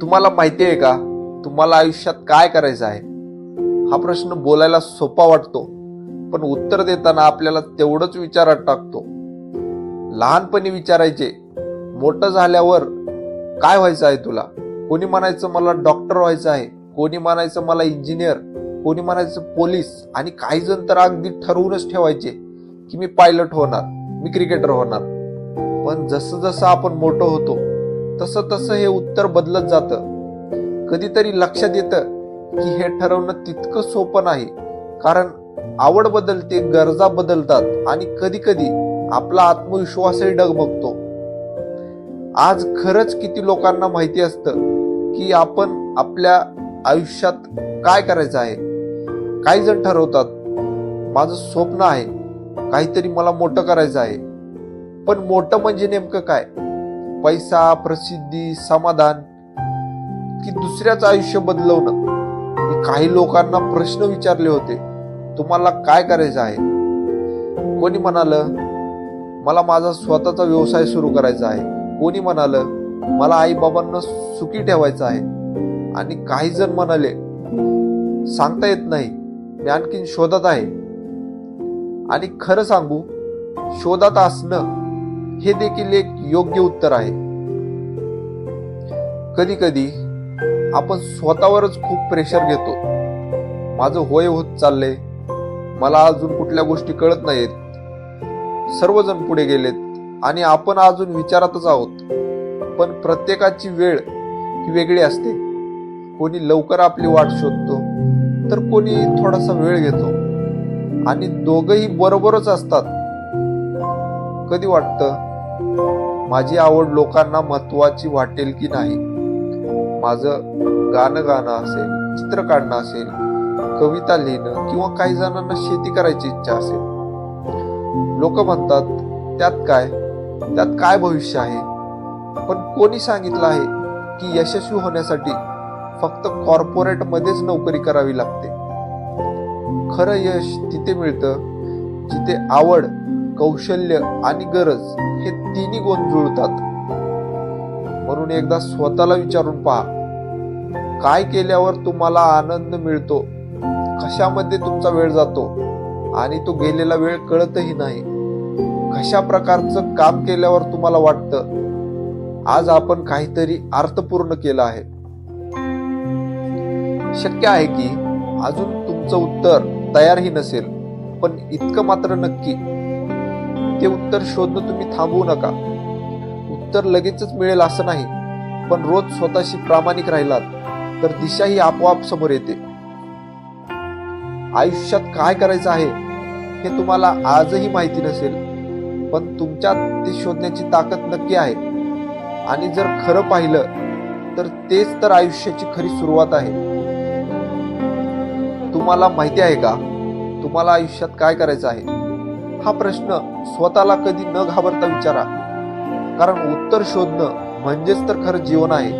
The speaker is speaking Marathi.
तुम्हाला माहिती आहे का? तुम्हाला आयुष्यात काय करायचं आहे? हा प्रश्न बोलायला सोपा वाटतो पण उत्तर देताना आपल्याला तेवढंच विचारात टाकतो. लहानपणी विचारायचे मोठं झाल्यावर काय व्हायचं आहे तुला? कोणी म्हणायचं मला डॉक्टर व्हायचं आहे? कोणी म्हणायचं मला इंजिनियर? कोणी म्हणायचं पोलीस? आणि काही जण तर अगदी ठरवूनच ठेवायचे की मी पायलट होणार मी क्रिकेटर होणार. पण जसं जसं आपण मोठं होतो तसं तसं हे उत्तर बदलत जातं. कधीतरी लक्षात येतं की हे ठरवणं तितकं सोपं नाही. कारण आवड बदलते गरजा बदलतात आणि कधी कधी आपला आत्मविश्वासही डगमगतो. आज खरंच किती लोकांना माहिती असतं की आपण आपल्या आयुष्यात काय करायचं आहे? काही जण ठरवतात माझं स्वप्न आहे काहीतरी मला मोठं करायचं आहे. पण मोठं म्हणजे नेमकं काय? पैसा प्रसिद्धी समाधान की दुसऱ्याच आयुष्य बदलवणं. मी काही लोकांना प्रश्न विचारले होते तुम्हाला काय करायचं आहे? कोणी म्हणालं मला माझा स्वतःचा व्यवसाय सुरू करायचा आहे. कोणी म्हणालं मला आई बाबांना सुखी ठेवायचं आहे. आणि काही जण म्हणाले सांगता येत नाही मी आणखीन शोधात आहे. आणि खरं सांगू शोधात असणं हे देखील एक योग्य उत्तर आहे. कधी कधी आपण स्वतःवरच खूप प्रेशर घेतो. माझं होय होत चाललंय. मला अजून कुठल्या गोष्टी कळत नाहीत. सर्वजण पुढे गेलेत आणि आपण अजून विचारातच आहोत. पण प्रत्येकाची वेळ ही वेगळी असते. कोणी लवकर आपली वाट शोधतो तर कोणी थोडासा वेळ घेतो. आणि दोघही बरोबरच असतात. कधी वाटतं? माझी आवड लोकांना महत्वाची वाटेल की नाही? माझं गाणं गाणं असेल चित्र काढणं असेल कविता लिहिणं किंवा काही जणांना शेती करायची इच्छा असेल. लोक म्हणतात त्यात काय? त्यात काय भविष्य आहे? पण कोणी सांगितलं आहे की यशस्वी होण्यासाठी फक्त कॉर्पोरेट मध्येच नोकरी करावी लागते. खरं यश तिथे मिळतं जिथे आवड कौशल्य आणि गरज हे तिन्ही गुण जुळतात. म्हणून एकदा स्वतःला विचारून पहा. काय केल्यावर तुम्हाला आनंद मिळतो? कशामध्ये तुमचा वेळ जातो? आणि तो गेलेला वेळ कळतही नाही. कशा प्रकारचं काम केल्यावर तुम्हाला वाटतं? आज आपण काहीतरी अर्थपूर्ण केलं आहे. शक्य आहे की अजून तुमचं उत्तर तयारही नसेल पण इतकं मात्र नक्की ते उत्तर शोधणं तुम्ही थांबवू नका. उत्तर लगेचच मिळेल असं नाही पण रोज स्वतःशी प्रामाणिक राहिलात तर दिशा ही आपोआप समोर येते. आयुष्यात काय करायचं आहे हे तुम्हाला आजही माहिती नसेल पण तुमच्यात ते शोधण्याची ताकद नक्की आहे. आणि जर खरं पाहिलं तर तेच तर आयुष्याची खरी सुरुवात आहे. तुम्हाला माहिती आहे का तुम्हाला आयुष्यात काय करायचं आहे? हा प्रश्न स्वतःला कधी न घाबरता विचारा. कारण उत्तर शोधणं म्हणजेच तर खरं जीवन आहे.